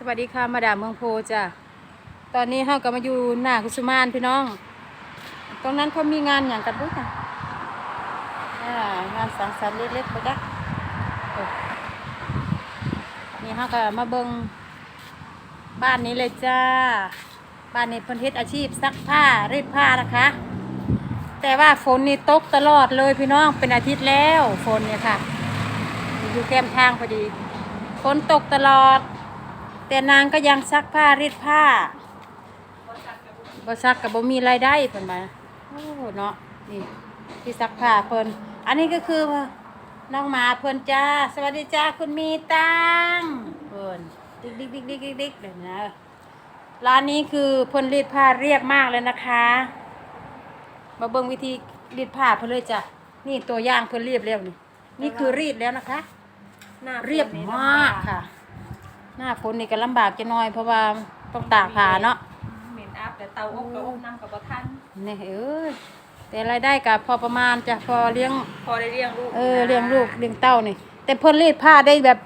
สวัสดีค่ะมาดามเมืองโพจ้ะตอนนี้เฮาก็มาอยู่หน้ากุสุมานพี่น้อง ตรงนั้นเขามีงานอย่างกันด้วยค่ะงานสังสรรค์เล็กๆไปจ้ะนี่เฮาก็มาเบิงบ้านนี้เลยจ้า บ้านนี้เพิ่นเฮ็ดอาชีพซักผ้ารีดผ้านะคะ แต่ว่าฝนนี่ตกตลอดเลยพี่น้องเป็นอาทิตย์แล้วฝนเนี่ยค่ะ อยู่แก้มทางพอดีฝนตกตลอด แต่นางก็ยังซักผ้ารีดผ้าบ่ซักกับบ่มีรายได้เพิ่นมาโอ้เนาะนี่ที่ซักผ้าเพิ่นอันนี้ก็คือน้องหมาเพิ่นจ้า สวัสดีจ้าคุณมีตังค์เพิ่นดิกดิกดิกดิกดิกดิกเดี๋ยวนะร้านนี้คือเพิ่นรีดผ้าเรียบมากเลยนะคะ มาเบิ่งวิธีรีดผ้าเพิ่นเลยจ้ะนี่ตัวอย่างเพิ่นเรียบแล้วนี่นี่คือรีดแล้วนะคะ หน้าเรียบมากค่ะ หน้าฝนนี่ก็ลำบากจะน้อย เพราะว่าต้องตากผ้าเนาะเหม็นอัพแต่เตาอบกับอบน้ำกับบ่ทันนี่เอ้ยแต่รายได้ก็พอประมาณจะพอเลี้ยงพอได้เลี้ยงลูกเออเลี้ยงลูกเลี้ยงเต้านี่ แต่เพิ่นรีดผ้าได้แบบ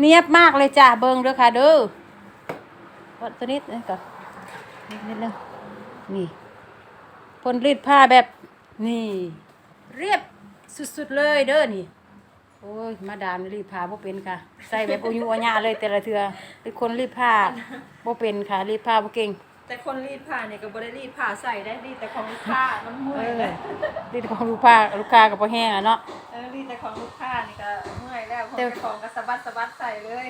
เนียบมากเลยจ้ะเบิ่งเด้อค่ะเด้อวัดตัวนิดนี่ก่อนนิดนิดนึงนี่เพิ่นรีดผ้าแบบนี่ เรียบสุดๆเลยเด้อนี่ โอ้ยมาดามนี่รีดผ้าบ่เป็นค่ะ ใส่แบบอุยุอัญญาเลยแต่ละเทือเป็นคนรีดผ้าบ่เป็นค่ะรีดผ้าบ่เก่งแต่คนรีดผ้าเนี่ยก็บ่ได้รีดผ้าใส่ได้รีดแต่ของลูกค้ามันเมื่เออยอเลยรีดของลูกค้าลูกค้าก็บ่แห้งอะเนาะเออรีดแต่ของลูกค้านี่ก็เมื่อยแล้วของแต่เจ้าของก็สะบัดสะบัดใส่เลย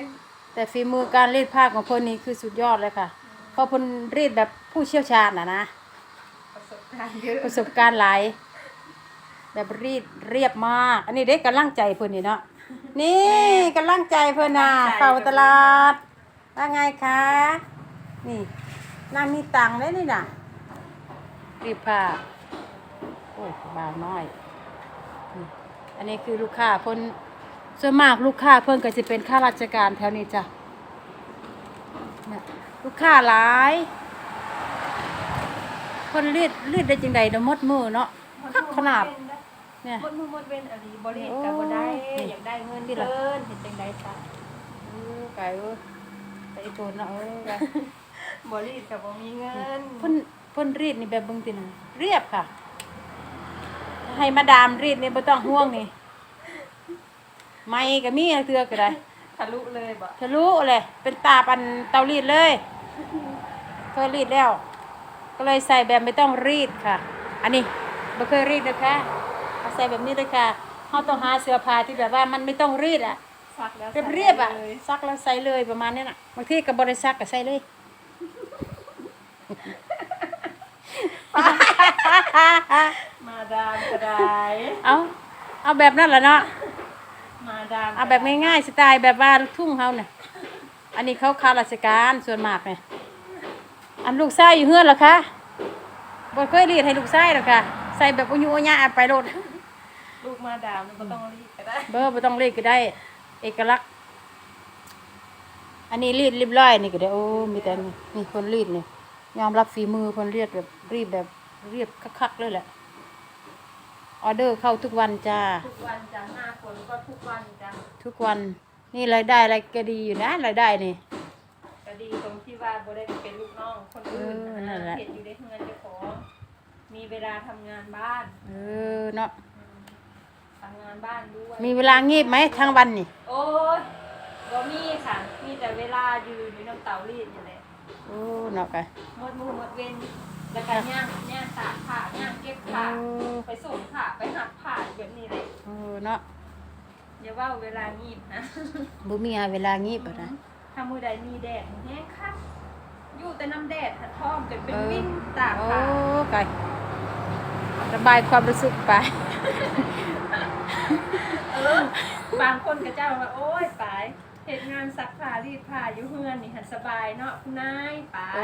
แต่ฝีมือการรีดผ้าของเพิ่นนี่คือสุดยอดเลยค่ะเพราะเพิ่นรีดแบบผู้เชี่ยวชาญน่ะนะประสบการณ์เยอะประสบการณ์หลาย แบบรีดเรียบมาก อันนี้ได้กำลังใจเพิ่นนี่เนาะนี่กำลังใจเพิ่นน่ะเฝ้าตลาดว่าไงคะนี่นางมีตังค์ได้นี่น่ะรีดผ้าโอ้ยบางน้อยนี่อันนี้คือลูกค้าเพิ่นส่วนมากลูกค้าเพิ่นก็จะเป็นข้าราชการแถวนี้จ้ะเนี่ยลูกค้าหลายคนรีดรีดได้จังใดเนาะหมดมือเนาะคักขนาด เนี่ย หมดมือหมดเว้นอะไรบ่รีดก็บ่ได้ โอ้ย อยากได้เงินนี่เกิล่ะนเห็นจังได๋ซะเออไก่เอ้ยไปโทนเนาะเออไก่บ่รีดก็บ่มีเงินเพ่นเพ่นรีดนี่แบบเบิ่งตินะเรียบค่ะ ให้มาดามรีดนี่บ่ต้องห่วงนี่ ไม่ก็มีเทือก็ได้ ทะลุเลยบ่ทะลุเลยเป็นตาปันเตารีดเลย เคยรีดแล้ว ก็เลยใส่แบบไม่ต้องรีดค่ะ อันนี้ไม่เคยรีดนะคะเอา ใส่แบบนี้เลยค่ะเขาต้องหาเสื้อผ้าที่แบบว่ามันไม่ต้องรีดอะซักแล้วเรียบเรียบๆอะเลยซักแล้วใส่เลยประมาณนี้น่ะบางทีกับบริซักก็ใส่เลยมาดามก็ได้เอาเอาแบบนั้นแหละเนาะมาดามเอาแบบง่ายๆสไตล์แบบว่าลูกทุ่งเขาเนี่ยอันนี้เขาข้าราชการส่วนมากเนี่ยอันลูกไส้อยู่เฮือนเหรอคะบ่เคยรีดให้ลูกไส้หรอกค่ะ ใส่แบบอุยุอุญะไปโลดลูก มาดามมันก็ต้องรีบก็ได้เบอร์บ่ต้องรีดก็ได้ เอกลักษณ์ อันนี้รีดเรียบร้อยนี่ก็ได้โอ้มีแต่นี่นี่คนรีดนี่ยอมรับฝีมือคนรีดแบบรีดแบบเรียบคักๆเลยแหละออเดอร์เข้าทุกวันจ้าทุกวันจ้ะหน้าฝนก็ทุกวันจ้ะทุกวันนี่รายได้อะไรก็ดีอยู่นะรายได้นี่ก็ดีตรงที่ว่าบ่ได้เป็นลูกน้องคนอื่นเออนั่นแหละเห็นอยู่ในเงินเจ้าของมีเวลาทำงานบ้าน เออเนาะอืม ทำงานบ้านด้วยมีเวลางีบไหมทั้งวันนี่โอ้ยบ่มีค่ะ มีแต่เวลาอยู่ในน้ำเตารีดนี่แหละโอ้เนาะไปหมดมือหมดเว้นแล้วก็ย่างย่างตากผ้าย่างเก็บผ้าโอ้ไปส่งผ้าไปหักผ้าแบบนี้เลยโอ้เนาะอย่าว่าเวลางีบนะบ่มีเวลางีบอะนะถ้ามือใดมีแดดแห้งคักอยู่แต่น้ำแดดหัดท้องจนเป็นวิ่นตากโอ้ผ้าไกระบายความรู้สึกไป เออบางคนก็เจ้าว่าโอ้ยไปเหตุงานซักผ้ารีดผ้าอยู่เฮือนนี่หันสบายเนาะคุณนายไปเอ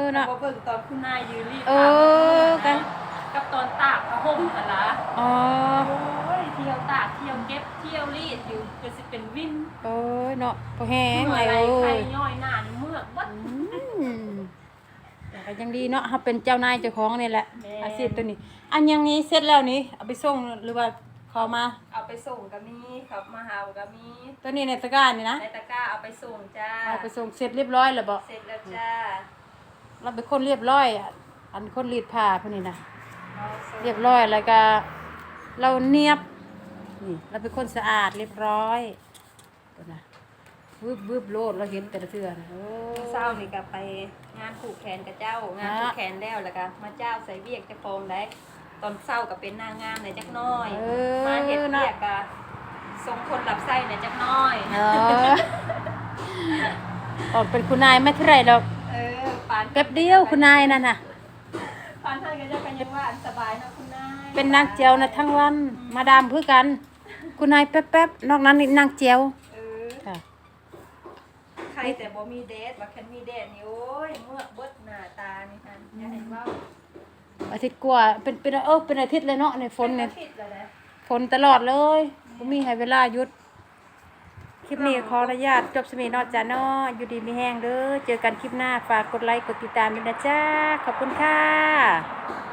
อเนาะบ่เบิ่งตอนคุณนายยืนรีดเอผ้าอกันกับตอนตากผ้าห่มหั่นล่ะอ๋อโอ้ยเที่ยวตากเที่ยวเก็บเที่ยวรีดอยู่ก็สิเป็นวินโอ้ยเนาะพอแห้งเหนื่ไงอยไรโอ้ใครยย่อยหน้านี่เมือกบัดอืมแต่ก็ยังดีเนาะเขาเป็นเจ้านายเจ้าของนี่แหละแม่อาชีพตัวนี้ อันอยังนี้เสร็จแล้วนี่เอาไปส่งหรือว่า ขอมา เอาไปส่งก็มีขับมาหาก็มีตัวนี้ในตะกร้านี่นะในตะกร้าเอาไปส่งจ้าเอาไปส่งเสร็จเรียบร้อยแล้วบ่เสร็จแล้วจ้าเราเป็นคนเรียบร้อยอะอันคนรีดผ้าพวกนี้นะเอาส่งเรียบร้อยแล้วก็ เราเนียบนี่เราเป็นคนสะอาดเรียบร้อยตัวนะวืบวืบโลดเราเห็นแต่ละเทื่อนะโอ้เศร้านี่ก็ไปงานผูกแขนกับเจ้างานผูกแขนแล้วแล้วก็มาเจ้าใส่เวียกเจะโฟมได้ ตอนเศร้าก็เป็นนางงามในอยจักหน้อย เออมาเฮ็ดนะเวียกก็ส่งคนรับไส้ในอยจักหน้อย เออออกเป็นคุณนายไม่เท่าไหรหรอกเออปานแป๊บเดียวคุณนายนั่นน่ะ ปานท่านก็จะกันยังว่าอันสบายเนาะคุณนายเป็นนางเจียวนะทั้งวัน มาดามเพื่อกัน คุณนายแป๊บๆนอกนั้นนี่นางเจียวเออ ค่ะ ใครแต่บ่มีเดทว่าแค่มีเดทนี่โอ้ยเมื่อกเบิดหน้าตานี่ท่านอย่าให้เว้า อาทิตย์กว่าเป็นเป็นเออเป็นอาทิตย์เลยเนาะในฝนเนี่ยป็อาทิตย์แล้วนะฝนตลอดเลยบ่มีให้เวลาหยุด คลิปนี้ขออนุญาตจบสมีเนอจ้าเนาะอยู่ดีมีแห้งเด้อเจอกันคลิปหน้าฝากกดไลค์กดติดตามด้วยนะจ้าขอบคุณค่ะ